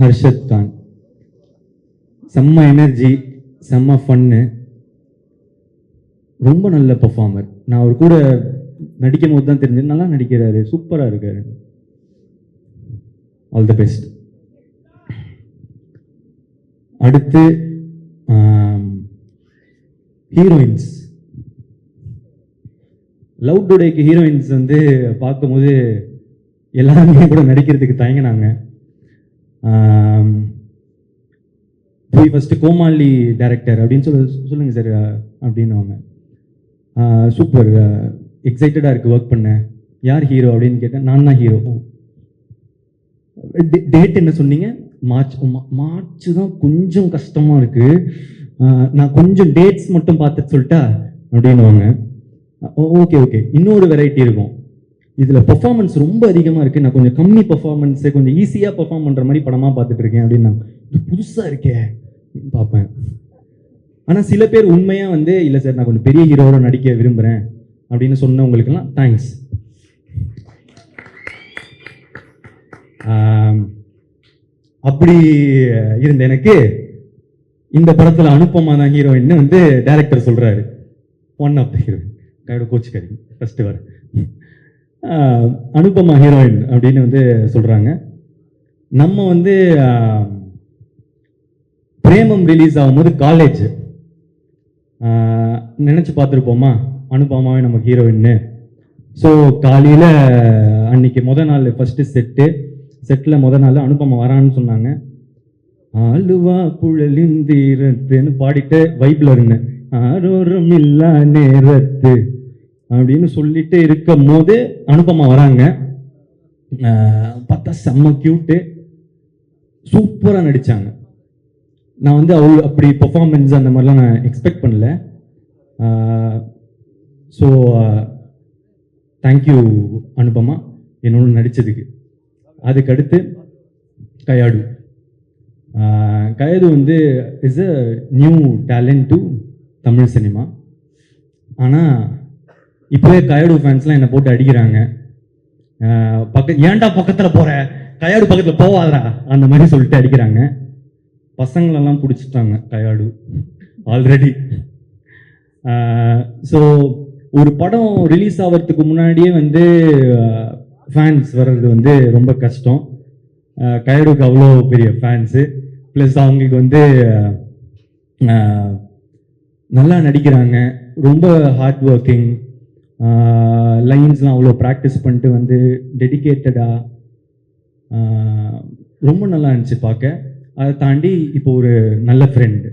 ஹர்ஷத் கான் செம்ம எனர்ஜி செம்ம ஃபன்னு ரொம்ப நல்ல பர்ஃபார்மர் நான் அவர் கூட நடிக்கும் போது தான் தெரிஞ்சது. நல்லா நடிக்கிறாரு. சூப்பராக இருக்காரு. ஆல் தி பெஸ்ட் அடுத்து ஹீரோயின்ஸ் லவ் டுடேக்கு ஹீரோயின்ஸ் வந்து பார்க்கும்போது எல்லாருமே கூட நடிக்கிறதுக்கு தயங்கினாங்க. போய் ஃபஸ்ட்டு கோமாளி டேரக்டர் அப்படின்னு சொல்ல சொல்லுங்க சார் அப்படின்னுவாங்க சூப்பர் எக்ஸைட்டடாக இருக்குது ஒர்க் பண்ண. யார் ஹீரோ அப்படின்னு கேட்டேன் நான் தான் ஹீரோ டேட் என்ன சொன்னீங்க? மார்ச் மா- மார்ச் தான் கொஞ்சம் கஷ்டமாக இருக்குது நான் கொஞ்சம் டேட்ஸ் மட்டும் பார்த்து சொல்லிட்டா அப்படின்னுவாங்க ஓகே ஓகே. இன்னொரு வெரைட்டி இருக்கும். இதில் பெர்ஃபார்மன்ஸ் ரொம்ப அதிகமாக இருக்குது நான் கொஞ்சம் கம்மி பெர்ஃபார்மன்ஸு கொஞ்சம் ஈஸியாக பெர்ஃபார்ம் பண்ணுற மாதிரி படமாக பார்த்துட்டு இருக்கேன் அப்படின்னா இது புதுசாக இருக்கே பார்ப்பேன். ஆனால் சில பேர் உண்மையாக வந்து இல்லை சார் நான் கொஞ்சம் பெரிய ஹீரோவோட நடிக்க விரும்புகிறேன் அப்படின்னு சொன்னவங்களுக்கெல்லாம் தேங்க்ஸ் அப்படி இருந்த எனக்கு இந்த படத்தில் அனுப்பமா தான் ஹீரோயின்னு வந்து டைரக்டர் சொல்கிறாரு ஒன் ஆஃப் த ஹீரோயின் கோச்சுக்காரி ஃபஸ்ட்டு வர. அனுபமா ஹீரோயின் அப்படின்னு வந்து சொல்கிறாங்க நம்ம வந்து பிரேமம் ரிலீஸ் ஆகும்போது காலேஜ் நினச்சி பார்த்துருப்போமா? அனுபமாவே நம்ம ஹீரோயின்னு ஸோ காலையில் அன்னைக்கு முத நாள் ஃபஸ்ட்டு செட்டு செட்டில் முத நாள் அனுபமா வரான்னு சொன்னாங்க. ஆளுவா புழலிந்தீரத்துன்னு பாடிட்டு வைப்பில் இருந்தேன் ஆரோரம் இல்லா நேரத்து. அப்படின்னு சொல்லிட்டு இருக்கும் போது அனுபமா வராங்க பார்த்தா செம்ம கியூட்டு சூப்பராக நடித்தாங்க நான் வந்து அவள் அப்படி பெர்ஃபார்மன்ஸ் அந்த மாதிரிலாம் நான் எக்ஸ்பெக்ட் பண்ணல. ஸோ தேங்க்யூ அனுபமா என்னோட நடித்ததுக்கு அதுக்கடுத்து கயாடு. ஆஹ் கயது வந்து is a new talent to Tamil cinema ஆனால் இப்போவே கயடு ஃபேன்ஸ்லாம் என்னை போட்டு அடிக்கிறாங்க. பக்க ஏன்டா பக்கத்தில் போகிற கயாடு பக்கத்தில் போவாதடா அந்த மாதிரி சொல்லிட்டு அடிக்கிறாங்க. பசங்களெல்லாம் பிடிச்சிட்டாங்க கயாடு ஆல்ரெடி ஸோ ஒரு படம் ரிலீஸ் ஆகிறதுக்கு முன்னாடியே வந்து ஃபேன்ஸ் வர்றது வந்து ரொம்ப கஷ்டம். ஆஹ் கயடுக்கு அவ்வளோ பெரிய ஃபேன்ஸு ப்ளஸ் அவங்களுக்கு வந்து நல்லா நடிக்கிறாங்க. ரொம்ப ஹார்ட் ஒர்க்கிங் லைன்ஸ்லாம் அவ்வளோ ப்ராக்டிஸ் பண்ணிட்டு வந்து டெடிகேட்டடாக ரொம்ப நல்லா இருந்துச்சு பார்க்க. அதை தாண்டி இப்போ ஒரு நல்ல ஃப்ரெண்டு